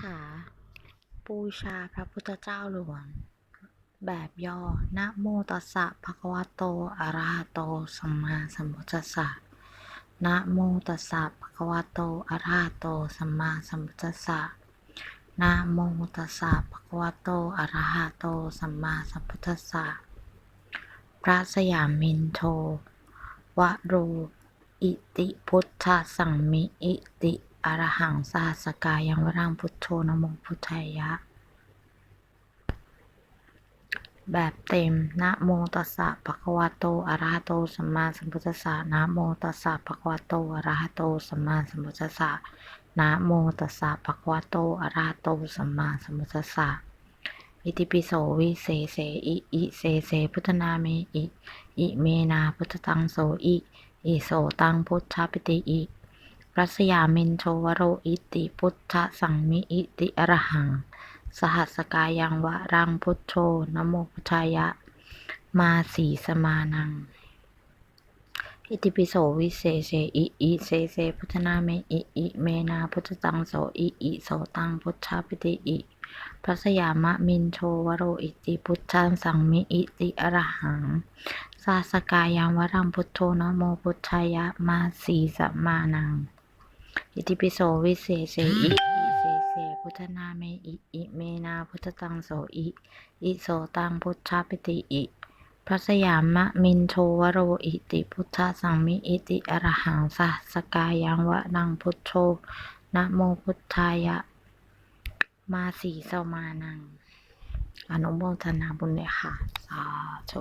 ถา บูชาพระพุทธเจ้าหลวง แบบย่อ นะโมตัสสะภะคะวะโต อะระหะโต สัมมาสัมพุทธัสสะ นะโมตัสสะภะคะวะโต อะระหะโต สัมมาสัมพุทธัสสะ นะโมตัสสะภะคะวะโต อะระหะโต สัมมาสัมพุทธัสสะ พระสยามินโทวโร อิติพุทธสังมิ อิติ อรหังสหัสกายังวรังพุทโธนะโมพุทธายะ แบบเต็ม นะโมตัสสะภะคะวะโตอะระหะโตสัมมาสัมพุทธัสสะนะโมตัสสะภะคะวะโตอะระหะโตสัมมาสัมพุทธัสสะนะโมตัสสะภะคะวะโตอะระหะโตสัมมาสัมพุทธัสสะอิติปิโสวิเศษเสอิอิเสเสพุทธนาเมอิอิเมนาพุทธตังโสอิอิโสตังพุทธปิติอิ รัสยามินโชวโรอิติพุทธสังมิอิติอรหัง สหัสกายังวะรังพุทโธนโมพุทายะ มาสีสมานัง อิติปิโสวิเศษเสอิอิเสเสพุทธนาเมอิอิเมนาพุทธตังโสอิอิโสตังพุทธปิติอิพระสยามะมินโชวโรอิติพุทธังสังมิอิติอรหัง สาสกายังวรังพุทโธนโมพุทธายะมาสีสมานัง อิติปิโสวิเศษเสอิอิเสเสพุทธนาเมอิอิเมนาพุทธตังโสอิอิโสตังพุทธปิติอิพระสยามะมินโทวโรอิติพุทธสังมิอิติอรหังสาสกายังวรังพุทโธนะโมพุทธายะ มาสีสมานังอนุโมทนาบุญเลยค่ะ สาธุ